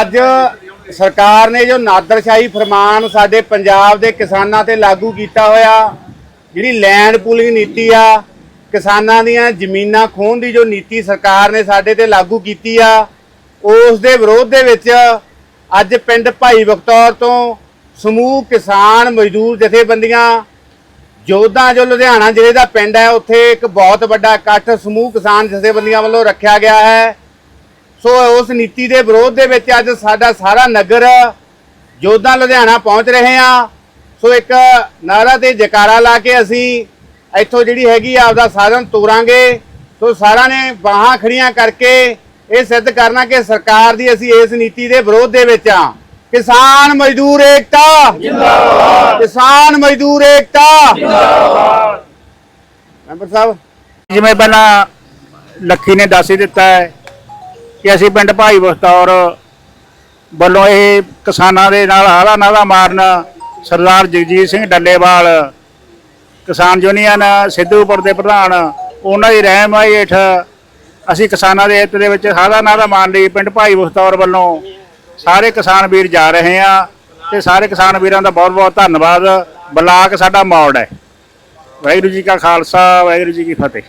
ਅੱਜ ਸਰਕਾਰ ਨੇ ਜੋ ਨਾਦਰਸ਼ਾਹੀ ਫਰਮਾਨ ਸਾਡੇ ਪੰਜਾਬ ਦੇ ਕਿਸਾਨਾਂ ਤੇ ਲਾਗੂ ਕੀਤਾ ਹੋਇਆ, ਜਿਹੜੀ ਲੈਂਡ ਪੂਲਿੰਗ ਨੀਤੀ ਆ, ਕਿਸਾਨਾਂ ਦੀਆਂ ਜ਼ਮੀਨਾਂ ਖੋਹਣ ਦੀ ਜੋ ਨੀਤੀ ਸਰਕਾਰ ਨੇ ਸਾਡੇ ਤੇ ਲਾਗੂ ਕੀਤੀ ਆ, ਉਸ ਦੇ ਵਿਰੋਧ ਦੇ ਵਿੱਚ ਅੱਜ ਪਿੰਡ ਭਾਈ ਬਖਤੌਰ ਤੋਂ ਸਮੂਹ ਕਿਸਾਨ ਮਜ਼ਦੂਰ ਜਥੇਬੰਦੀਆਂ, ਜੋਧਾਂ ਜੋ ਲੁਧਿਆਣਾ ਜ਼ਿਲ੍ਹੇ ਦਾ ਪਿੰਡ ਹੈ, ਉੱਥੇ ਇੱਕ ਬਹੁਤ ਵੱਡਾ ਇਕੱਠ ਸਮੂਹ ਕਿਸਾਨ ਜਥੇਬੰਦੀਆਂ ਵੱਲੋਂ ਰੱਖਿਆ ਗਿਆ ਹੈ। ਸੋ ਉਸ ਨੀਤੀ ਦੇ ਵਿਰੋਧ ਦੇ ਵਿੱਚ ਅੱਜ ਸਾਡਾ ਸਾਰਾ ਨਗਰ ਜੋਧਾਂ ਲੁਧਿਆਣਾ ਪਹੁੰਚ ਰਹੇ ਆ ਸੋ ਇੱਕ ਨਾਰਾ ਤੇ ਜਕਾਰਾ ਲਾ ਕੇ ਅਸੀਂ ਇੱਥੋਂ ਜਿਹੜੀ ਹੈਗੀ ਆ ਆਪਦਾ ਸਾਧਨ ਤੋਰਾਂਗੇ। ਸੋ ਸਾਰਿਆਂ ਨੇ ਬਾਹਾਂ ਖੜੀਆਂ ਕਰਕੇ ਇਹ ਸਿੱਧ ਕਰਨਾ ਕਿ ਸਰਕਾਰ ਦੀ ਅਸੀਂ ਇਸ ਨੀਤੀ ਦੇ ਵਿਰੋਧ ਦੇ ਵਿੱਚ ਆ ਕਿਸਾਨ ਮਜ਼ਦੂਰ ਏਕਤਾ। ਜਿੰਦਾਬਾਦ। ਕਿਸਾਨ ਮਜ਼ਦੂਰ ਏਕਤਾ। ਜਿੰਦਾਬਾਦ। ਮੈਂਬਰ ਸਾਹਿਬ। ਜਿਵੇਂ ਪਹਿਲਾਂ ਲੱਖੀ ਨੇ ਦੱਸ ਹੀ ਦਿੱਤਾ ਹੈ ਕਿ ਅਸੀਂ ਪਿੰਡ ਭਾਈ ਬਸਤੌਰ ਵੱਲੋਂ ਇਹ ਕਿਸਾਨਾਂ ਦੇ ਨਾਲ ਹਾਲਾ ਨਾਲਾ ਮਾਰਨ ਸਰਦਾਰ ਜਗਜੀਤ ਸਿੰਘ ਡੱਲੇਵਾਲ, ਕਿਸਾਨ ਯੂਨੀਅਨ ਸਿੱਧੂਪੁਰ ਦੇ ਪ੍ਰਧਾਨ, ਉਹਨਾਂ ਦੀ ਰਹਿਨਮਾਈ ਹੇਠ ਅਸੀਂ ਕਿਸਾਨਾਂ ਦੇ ਹਿੱਤ ਦੇ ਵਿੱਚ ਹਾਲਾ ਨਾਲਾ ਮਾਰਨ ਲਈ ਪਿੰਡ ਭਾਈ ਬਸਤੌਰ ਵੱਲੋਂ ਸਾਰੇ ਕਿਸਾਨ ਵੀਰ ਜਾ ਰਹੇ ਆ ਤੇ ਸਾਰੇ ਕਿਸਾਨ ਵੀਰਾਂ ਦਾ ਬਹੁਤ ਬਹੁਤ ਧੰਨਵਾਦ। ਬਲਾਕ ਸਾਡਾ ਮੌੜ ਹੈ। ਵਾਹਿਗੁਰੂ ਜੀ ਕਾ ਖਾਲਸਾ, ਵਾਹਿਗੁਰੂ ਜੀ ਕੀ ਫਤਿਹ।